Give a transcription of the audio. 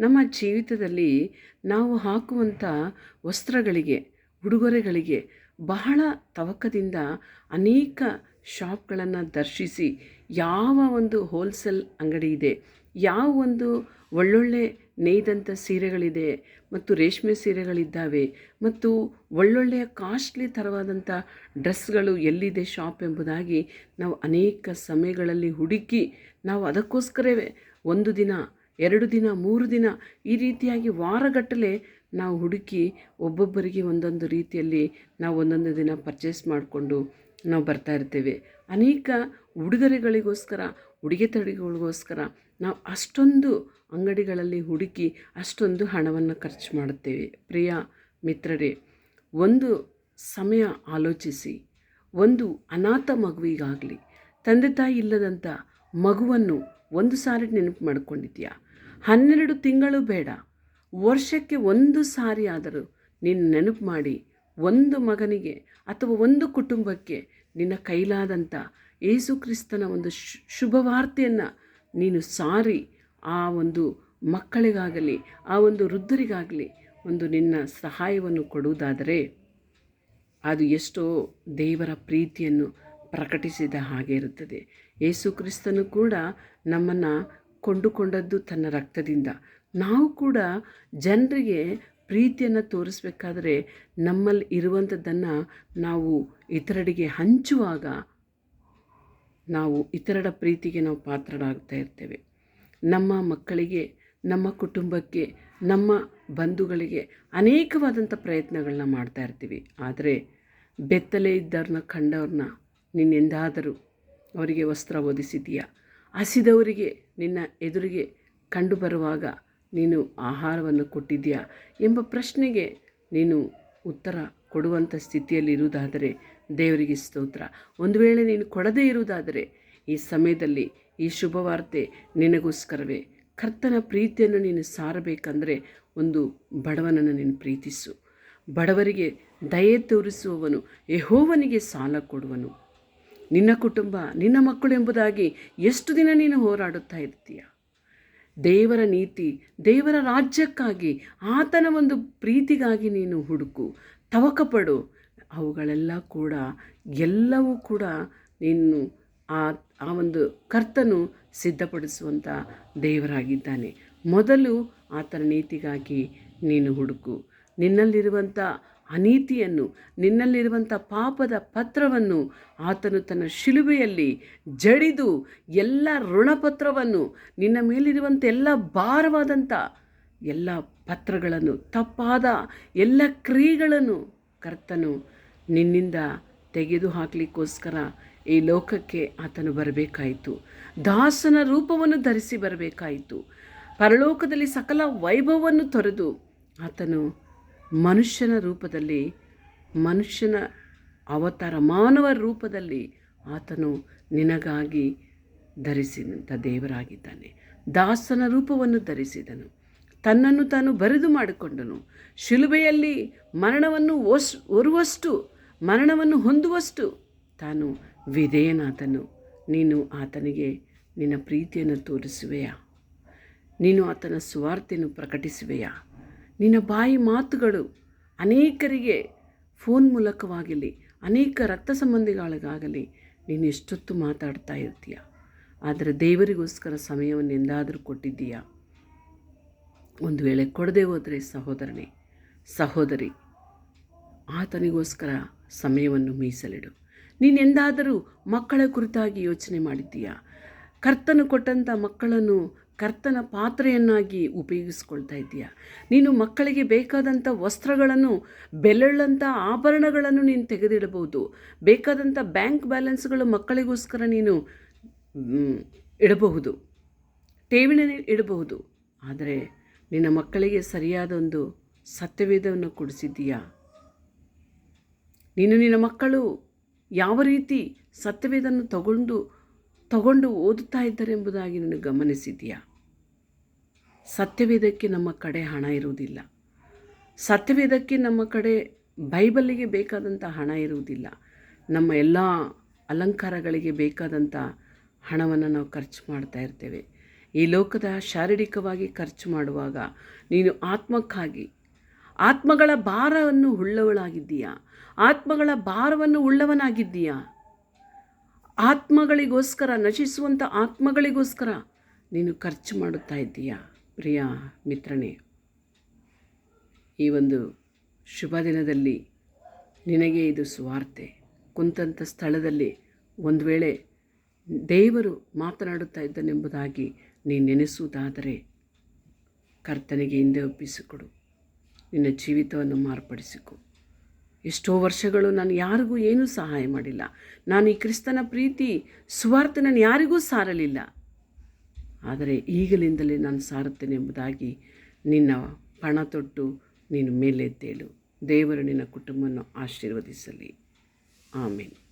ನಮ್ಮ ಜೀವಿತದಲ್ಲಿ ನಾವು ಹಾಕುವಂಥ ವಸ್ತ್ರಗಳಿಗೆ, ಉಡುಗೊರೆಗಳಿಗೆ ಬಹಳ ತವಕದಿಂದ ಅನೇಕ ಶಾಪ್ಗಳನ್ನು ದರ್ಶಿಸಿ ಯಾವ ಒಂದು ಹೋಲ್ಸೇಲ್ ಅಂಗಡಿ ಇದೆ, ಯಾವ ಒಂದು ಒಳ್ಳೊಳ್ಳೆ ನೇಯ್ದಂಥ ಸೀರೆಗಳಿದೆ ಮತ್ತು ರೇಷ್ಮೆ ಸೀರೆಗಳಿದ್ದಾವೆ ಮತ್ತು ಒಳ್ಳೊಳ್ಳೆಯ ಕಾಸ್ಟ್ಲಿ ಥರವಾದಂಥ ಡ್ರೆಸ್ಗಳು ಎಲ್ಲಿದೆ ಶಾಪ್ ಎಂಬುದಾಗಿ ನಾವು ಅನೇಕ ಸಮಯಗಳಲ್ಲಿ ಹುಡುಕಿ ನಾವು ಅದಕ್ಕೋಸ್ಕರವೇ ಒಂದು ದಿನ ಎರಡು ದಿನ, ಮೂರು ದಿನ ಈ ರೀತಿಯಾಗಿ ವಾರಗಟ್ಟಲೆ ನಾವು ಹುಡುಕಿ ಒಬ್ಬೊಬ್ಬರಿಗೆ ಒಂದೊಂದು ರೀತಿಯಲ್ಲಿ ನಾವು ಒಂದೊಂದು ದಿನ ಪರ್ಚೇಸ್ ಮಾಡಿಕೊಂಡು ನಾವು ಬರ್ತಾ ಇರ್ತೇವೆ. ಅನೇಕ ಉಡುಗೊರೆಗಳಿಗೋಸ್ಕರ, ಉಡುಗೆ ತಡೆಗಳಿಗೋಸ್ಕರ ನಾವು ಅಷ್ಟೊಂದು ಅಂಗಡಿಗಳಲ್ಲಿ ಹುಡುಕಿ ಅಷ್ಟೊಂದು ಹಣವನ್ನು ಖರ್ಚು ಮಾಡುತ್ತೇವೆ. ಪ್ರಿಯ ಮಿತ್ರರೇ, ಒಂದು ಸಮಯ ಆಲೋಚಿಸಿ, ಒಂದು ಅನಾಥ ಮಗುವಿಗಾಗಲಿ, ತಂದೆ ತಾಯಿ ಇಲ್ಲದಂಥ ಮಗುವನ್ನು ಒಂದು ಸಾರಿ ನೆನಪು ಮಾಡ್ಕೊಂಡಿದ್ಯಾ ಹನ್ನೆರಡು ತಿಂಗಳು ಬೇಡ. ವರ್ಷಕ್ಕೆ ಒಂದು ಸಾರಿ ಆದರೂ ನೀನು ನೆನಪು ಮಾಡಿ, ಒಂದು ಮಗನಿಗೆ ಅಥವಾ ಒಂದು ಕುಟುಂಬಕ್ಕೆ ನಿನ್ನ ಕೈಲಾದಂಥ ಏಸು ಕ್ರಿಸ್ತನ ಒಂದು ಶುಭವಾರ್ತೆಯನ್ನು ನೀನು ಸಾರಿ ಆ ಒಂದು ಮಕ್ಕಳಿಗಾಗಲಿ, ಆ ಒಂದು ವೃದ್ಧರಿಗಾಗಲಿ ಒಂದು ನಿನ್ನ ಸಹಾಯವನ್ನು ಕೊಡುವುದಾದರೆ ಅದು ಎಷ್ಟೋ ದೇವರ ಪ್ರೀತಿಯನ್ನು ಪ್ರಕಟಿಸಿದ ಹಾಗೆ ಇರುತ್ತದೆ. ಯೇಸು ಕ್ರಿಸ್ತನು ಕೂಡ ನಮ್ಮನ್ನು ಕೊಂಡುಕೊಂಡದ್ದು ತನ್ನ ರಕ್ತದಿಂದ. ನಾವು ಕೂಡ ಜನರಿಗೆ ಪ್ರೀತಿಯನ್ನು ತೋರಿಸ್ಬೇಕಾದ್ರೆ ನಮ್ಮಲ್ಲಿ ಇರುವಂಥದ್ದನ್ನು ನಾವು ಇತರರಿಗೆ ಹಂಚುವಾಗ ನಾವು ಇತರರ ಪ್ರೀತಿಗೆ ನಾವು ಪಾತ್ರರಾಗ್ತಾ ಇರ್ತೇವೆ. ನಮ್ಮ ಮಕ್ಕಳಿಗೆ, ನಮ್ಮ ಕುಟುಂಬಕ್ಕೆ, ನಮ್ಮ ಬಂಧುಗಳಿಗೆ ಅನೇಕವಾದಂಥ ಪ್ರಯತ್ನಗಳನ್ನ ಮಾಡ್ತಾ ಇರ್ತೀವಿ. ಆದರೆ ಬೆತ್ತಲೇ ಇದ್ದವ್ರನ್ನ ಕಂಡವ್ರನ್ನ ನಿನ್ನೆಂದಾದರೂ ಅವರಿಗೆ ವಸ್ತ್ರ ಒದಿಸಿದೀಯಾ ಹಸಿದವರಿಗೆ ನಿನ್ನ ಎದುರಿಗೆ ಕಂಡುಬರುವಾಗ ನೀನು ಆಹಾರವನ್ನು ಕೊಟ್ಟಿದ್ದೀಯಾ ಎಂಬ ಪ್ರಶ್ನೆಗೆ ನೀನು ಉತ್ತರ ಕೊಡುವಂಥ ಸ್ಥಿತಿಯಲ್ಲಿ ಇರುವುದಾದರೆ ದೇವರಿಗೆ ಸ್ತೋತ್ರ. ಒಂದು ವೇಳೆ ನೀನು ಕೊಡದೇ ಇರುವುದಾದರೆ ಈ ಸಮಯದಲ್ಲಿ ಈ ಶುಭವಾರ್ತೆ ನಿನಗೋಸ್ಕರವೇ. ಕರ್ತನ ಪ್ರೀತಿಯನ್ನು ನೀನು ಸಾರಬೇಕಂದರೆ ಒಂದು ಬಡವನನ್ನು ನೀನು ಪ್ರೀತಿಸು. ಬಡವರಿಗೆ ದಯೆ ತೋರಿಸುವವನು, ಯಹೋವನಿಗೆ ಸಾಲ ಕೊಡುವನು. ನಿನ್ನ ಕುಟುಂಬ, ನಿನ್ನ ಮಕ್ಕಳು ಎಂಬುದಾಗಿ ಎಷ್ಟು ದಿನ ನೀನು ಹೋರಾಡುತ್ತಾ ಇರ್ತೀಯ? ದೇವರ ನೀತಿ, ದೇವರ ರಾಜ್ಯಕ್ಕಾಗಿ, ಆತನ ಒಂದು ಪ್ರೀತಿಗಾಗಿ ನೀನು ಹುಡುಕು, ತವಕಪಡು. ಅವುಗಳೆಲ್ಲ ಕೂಡ, ಎಲ್ಲವೂ ಕೂಡ ನೀನು ಆ ಆ ಒಂದು ಕರ್ತನು ಸಿದ್ಧಪಡಿಸುವಂಥ ದೇವರಾಗಿದ್ದಾನೆ. ಮೊದಲು ಆತನ ನೀತಿಗಾಗಿ ನೀನು ಹುಡುಕು. ನಿನ್ನಲ್ಲಿರುವಂಥ ಅನೀತಿಯನ್ನು, ನಿನ್ನಲ್ಲಿರುವಂಥ ಪಾಪದ ಪತ್ರವನ್ನು ಆತನು ತನ್ನ ಶಿಲುಬೆಯಲ್ಲಿ ಜಡಿದು ಎಲ್ಲ ಋಣಪತ್ರವನ್ನು, ನಿನ್ನ ಮೇಲಿರುವಂಥ ಎಲ್ಲ ಭಾರವಾದಂಥ ಎಲ್ಲ ಪತ್ರಗಳನ್ನು, ತಪ್ಪಾದ ಎಲ್ಲ ಕ್ರಿಯೆಗಳನ್ನು ಕರ್ತನು ನಿನ್ನಿಂದ ತೆಗೆದು ಹಾಕಲಿಕ್ಕೋಸ್ಕರ ಈ ಲೋಕಕ್ಕೆ ಆತನು ಬರಬೇಕಾಯಿತು. ದಾಸನ ರೂಪವನ್ನು ಧರಿಸಿ ಬರಬೇಕಾಯಿತು. ಪರಲೋಕದಲ್ಲಿ ಸಕಲ ವೈಭವವನ್ನು ತೊರೆದು ಆತನು ಮನುಷ್ಯನ ರೂಪದಲ್ಲಿ, ಮನುಷ್ಯನ ಅವತಾರ, ಮಾನವ ರೂಪದಲ್ಲಿ ಆತನು ನಿನಗಾಗಿ ಧರಿಸಿದಂಥ ದೇವರಾಗಿದ್ದಾನೆ. ದಾಸನ ರೂಪವನ್ನು ಧರಿಸಿದನು. ತನ್ನನ್ನು ತಾನು ಬರೆದು ಮಾಡಿಕೊಂಡನು. ಶಿಲುಬೆಯಲ್ಲಿ ಮರಣವನ್ನು ಒಸ್, ಒರುವಷ್ಟು, ಮರಣವನ್ನು ಹೊಂದುವಷ್ಟು ತಾನು ವಿಧೇಯನಾದನು. ನೀನು ಆತನಿಗೆ ನಿನ್ನ ಪ್ರೀತಿಯನ್ನು ತೋರಿಸುವೆಯಾ? ನೀನು ಆತನ ಸುವಾರ್ತೆಯನ್ನು ಪ್ರಕಟಿಸುವೆಯಾ? ನಿನ್ನ ಬಾಯಿ ಮಾತುಗಳು ಅನೇಕರಿಗೆ ಫೋನ್ ಮೂಲಕವಾಗಲಿ, ಅನೇಕ ರಕ್ತ ಸಂಬಂಧಿಗಳಿಗಾಗಲಿ ನೀನು ಎಷ್ಟೊತ್ತು ಮಾತಾಡ್ತಾ ಇರ್ತೀಯ? ಆದರೆ ದೇವರಿಗೋಸ್ಕರ ಸಮಯವನ್ನು ಎಂದಾದರೂ ಕೊಟ್ಟಿದ್ದೀಯಾ? ಒಂದು ವೇಳೆ ಕೊಡದೆ ಹೋದರೆ ಸಹೋದರನೇ, ಸಹೋದರಿ, ಆತನಿಗೋಸ್ಕರ ಸಮಯವನ್ನು ಮೀಸಲಿಡು. ನೀನೆಂದಾದರೂ ಮಕ್ಕಳ ಕುರಿತಾಗಿ ಯೋಚನೆ ಮಾಡಿದ್ದೀಯಾ? ಕರ್ತನು ಕೊಟ್ಟಂಥ ಮಕ್ಕಳನ್ನು ಕರ್ತನ ಪಾತ್ರೆಯನ್ನಾಗಿ ಉಪಯೋಗಿಸ್ಕೊಳ್ತಾ ಇದ್ದೀಯಾ? ನೀನು ಮಕ್ಕಳಿಗೆ ಬೇಕಾದಂಥ ವಸ್ತ್ರಗಳನ್ನು ಬೆಲೆಳ್ಳಂಥ ಆಭರಣಗಳನ್ನು ನೀನು ತೆಗೆದಿಡಬಹುದು. ಬೇಕಾದಂಥ ಬ್ಯಾಂಕ್ ಬ್ಯಾಲೆನ್ಸ್ಗಳು ಮಕ್ಕಳಿಗೋಸ್ಕರ ನೀನು ಇಡಬಹುದು. ಠೇವಣಿ ಇಡಬಹುದು. ಆದರೆ ನಿನ್ನ ಮಕ್ಕಳಿಗೆ ಸರಿಯಾದ ಒಂದು ಸತ್ಯವೇದವನ್ನು ಕೊಡಿಸಿದ್ದೀಯಾ? ನೀನು ನಿನ್ನ ಮಕ್ಕಳು ಯಾವ ರೀತಿ ಸತ್ಯವೇದನ್ನು ತಗೊಂಡು ತಗೊಂಡು ಓದುತ್ತಾ ಇದ್ದಾರೆ ಎಂಬುದಾಗಿ ನೀನು ಗಮನಿಸಿದೆಯಾ ಸತ್ಯವೇದಕ್ಕೆ ನಮ್ಮ ಕಡೆ ಹಣ ಇರುವುದಿಲ್ಲ. ಸತ್ಯವೇದಕ್ಕೆ ನಮ್ಮ ಕಡೆ ಬೈಬಲ್ಲಿಗೆ ಬೇಕಾದಂಥ ಹಣ ಇರುವುದಿಲ್ಲ. ನಮ್ಮ ಎಲ್ಲ ಅಲಂಕಾರಗಳಿಗೆ ಬೇಕಾದಂಥ ಹಣವನ್ನು ನಾವು ಖರ್ಚು ಮಾಡ್ತಾ ಇರ್ತೇವೆ. ಈ ಲೋಕದ ಶಾರೀರಿಕವಾಗಿ ಖರ್ಚು ಮಾಡುವಾಗ ನೀನು ಆತ್ಮಕ್ಕಾಗಿ, ಆತ್ಮಗಳ ಭಾರವನ್ನು ಉಳ್ಳವಳಾಗಿದ್ದೀಯಾ, ಆತ್ಮಗಳ ಭಾರವನ್ನು ಉಳ್ಳವನಾಗಿದ್ದೀಯಾ. ಆತ್ಮಗಳಿಗೋಸ್ಕರ, ನಶಿಸುವಂಥ ಆತ್ಮಗಳಿಗೋಸ್ಕರ ನೀನು ಖರ್ಚು ಮಾಡುತ್ತಾ ಇದ್ದೀಯಾ. ಪ್ರಿಯ ಮಿತ್ರನೇ, ಈ ಒಂದು ಶುಭ ದಿನದಲ್ಲಿ ನಿನಗೆ ಇದು ಸುವಾರ್ತೆ. ಕುಂತಂಥ ಸ್ಥಳದಲ್ಲಿ ಒಂದು ವೇಳೆ ದೇವರು ಮಾತನಾಡುತ್ತಾ ಇದ್ದನೆಂಬುದಾಗಿ ನೀನು ನೆನೆಸುವುದಾದರೆ ಕರ್ತನಿಗೆ ಹಿಂದೆ ಒಪ್ಪಿಸಿಕೊಡು. ನಿನ್ನ ಜೀವಿತವನ್ನು ಮಾರ್ಪಡಿಸಿಕೊ. ಎಷ್ಟೋ ವರ್ಷಗಳು ನಾನು ಯಾರಿಗೂ ಏನೂ ಸಹಾಯ ಮಾಡಿಲ್ಲ. ನಾನು ಈ ಕ್ರಿಸ್ತನ ಪ್ರೀತಿ, ಸುವಾರ್ತೆ ನಾನು ಯಾರಿಗೂ ಸಾರಲಿಲ್ಲ. ಆದರೆ ಈಗಲಿಂದಲೇ ನಾನು ಸಾರುತ್ತೇನೆ ಎಂಬುದಾಗಿ ನಿನ್ನ ಪಣ ತೊಟ್ಟು ನೀನು ಮೇಲೆದ್ದೇಳು. ದೇವರು ನಿನ್ನ ಕುಟುಂಬವನ್ನು ಆಶೀರ್ವದಿಸಲಿ. ಆಮೇಲೆ